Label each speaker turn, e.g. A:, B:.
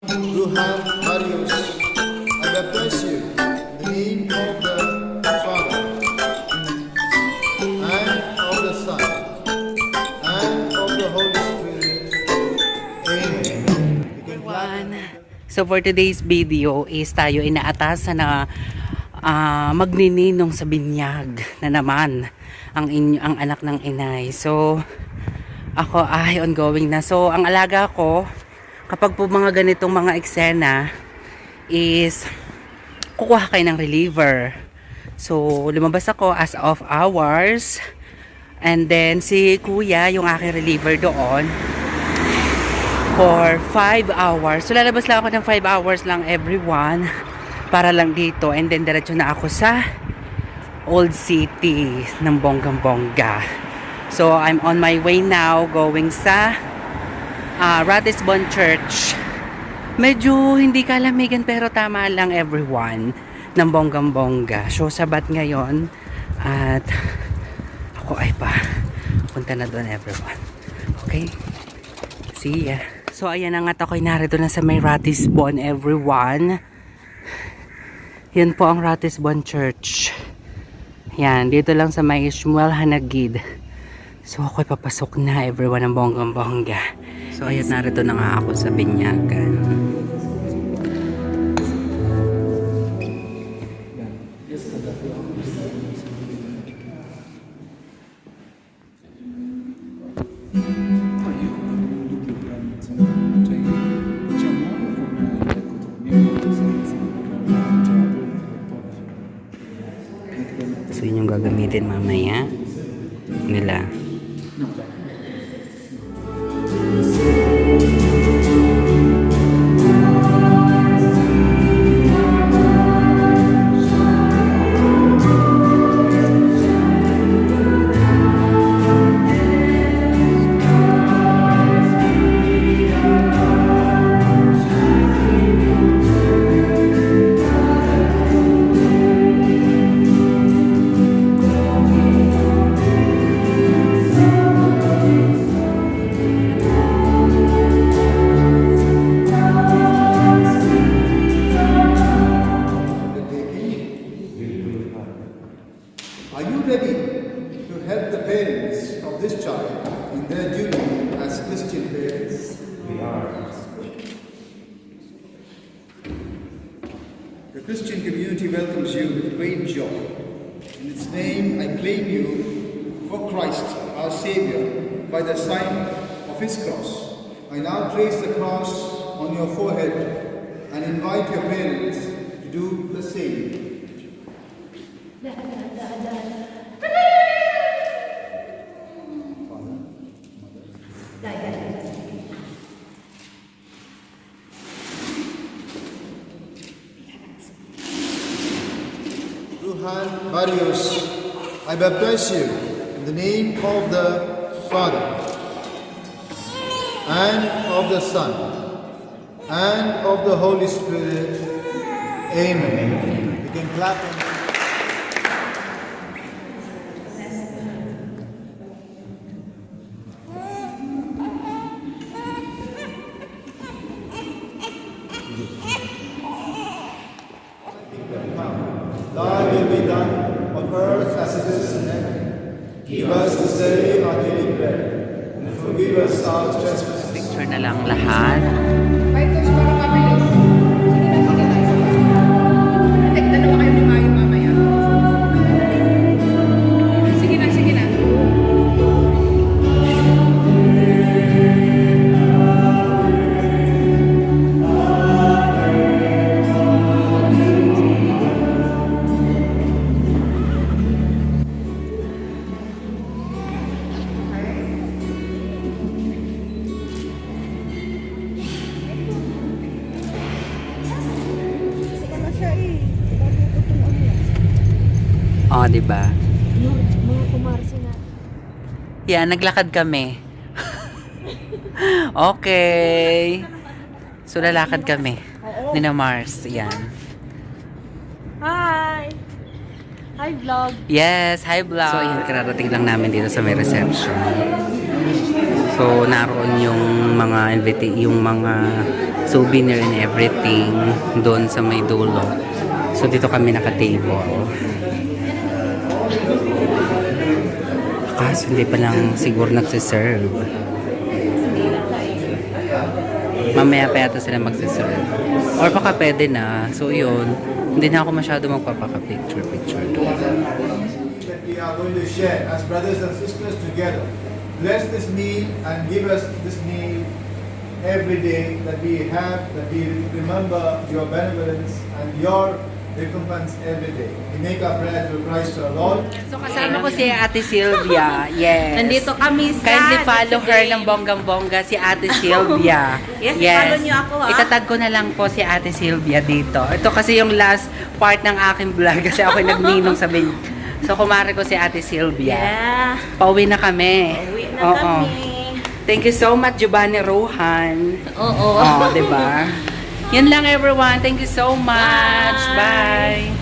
A: Ruhan Marius, I baptize you in the name of the Father, and of the Son, and of the Holy Spirit. Amen.
B: Everyone. So for today's video is tayo inaatasan na ah, magnininong sa binyag na naman ang inyo ang anak ng inay. So ako ay ongoing na. So ang alaga ko kapag po mga ganitong mga eksena is kukuha kayo ng reliever. So lumabas ako as of hours and then si kuya yung aking reliever doon for 5 hours. So lalabas lang ako ng 5 hours lang everyone para lang dito and then diretso na ako sa Old City ng bonggang bongga. So I'm on my way now going sa uh, Ratisbon Church. Medyo hindi kalamigan pero tama lang everyone ng bonggang bongga. So sabat ngayon at ako ay pa punta na doon everyone. Okay? See ya. So, ayan na nga ako'y narito na sa may Ratisbon, everyone. Yan po ang Ratisbon Church. Yan, dito lang sa may Shmuel Hanagid. So, ako'y papasok na, everyone, ang bonggang bongga. So, ayan, narito na nga ako sa Binyagan. So, yun yung gagamitin mamaya nila.
A: Are this child in their duty as Christian parents? We are. The Christian community welcomes you with great joy. In its name, I claim you for Christ, our Savior, by the sign of His cross. I now trace the cross on your forehead and invite your parents I baptize you in the name of the Father and of the Son and of the Holy Spirit. Amen. You can clap. Thy will be done on earth as it is in heaven. Give us this day our daily bread, and forgive us our trespasses.
B: Picture na lang lahat. Oh, di ba?
C: Mga, mga kumarsi na.
B: Yan, naglakad kami. okay. So, lalakad kami. Ni na Mars. Yan.
C: Hi! Hi vlog!
B: Yes, hi vlog. So, ayan, kararating lang namin dito sa may reception. So, naroon yung mga invita- yung mga souvenir and everything doon sa may dulo. So, dito kami naka-table. Kaso hindi pa lang siguro nagsiserve. Mamaya pa yata sila magsiserve. Or baka pwede na. So, yun. Hindi na ako masyado magpapaka-picture-picture doon.
A: that we are going share as brothers and sisters together. Bless this meal and give us this meal every day that we have, that we remember your benevolence and your recompense every day. We make our prayer through Christ our Lord.
B: So, kasama ko si Ate Sylvia. Yes.
D: Nandito kami sa
B: Kindly follow her ng bonggang-bongga si Ate Sylvia.
D: Yes, follow niyo ako, ah.
B: Itatag ko na lang po si Ate Sylvia dito. Ito kasi yung last part ng aking vlog kasi ako nagninong sa bin. So, kumare ko si Ate Sylvia.
D: Yeah.
B: Pauwi na kami.
D: Uwi na
B: Oo.
D: kami.
B: Thank you so much, Giovanni Rohan.
D: Oo.
B: Oh, 'di ba? Yan lang everyone. Thank you so much.
D: Bye.
B: Bye.